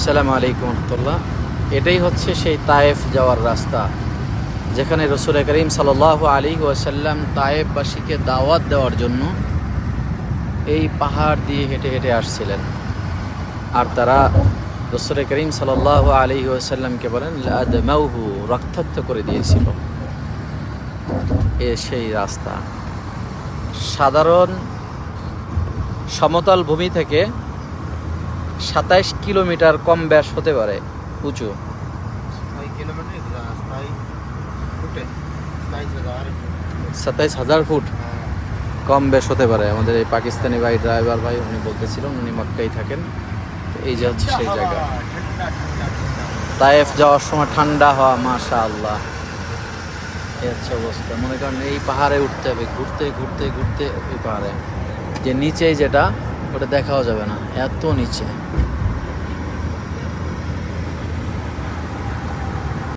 আসসালামু আলাইকুম রহমতুল্লাহ। এটাই হচ্ছে সেই তায়েফ যাওয়ার রাস্তা, যেখানে রসুল করিম সাল আলী ওয়াসাল্লাম তায়েফবাসীকে দাওয়াত দেওয়ার জন্য এই পাহাড় দিয়ে হেঁটে হেঁটে আসছিলেন। আর তারা রসুল করিম সাল আলী ওয়াসাল্লামকে বলেন লাদমাউহু রক্তাক্ত করে দিয়েছিল। এ সেই রাস্তা। সাধারণ সমতল ভূমি থেকে সাতাইশ কিলোমিটার কম ব্যাস হতে পারে উঁচু। সাতাইশ হাজার। ফুট? কম বেশ হতে পারে। আমাদের এই পাকিস্তানি ভাই ড্রাইভার ভাই উনি বলতেছিলেন উনি মক্কাই থাকেন। এই যে হচ্ছে সেই জায়গা। তায়েফ যাওয়ার সময় ঠান্ডা হওয়া মাশা আল্লাহ এই হচ্ছে অবস্থা। মনে করেন এই পাহাড়ে উঠতে হবে। ঘুরতে ঘুরতে ঘুরতে ওই পাহাড়ে। যে নিচেই যেটা ওটা দেখাও যাবে না এত নিচে।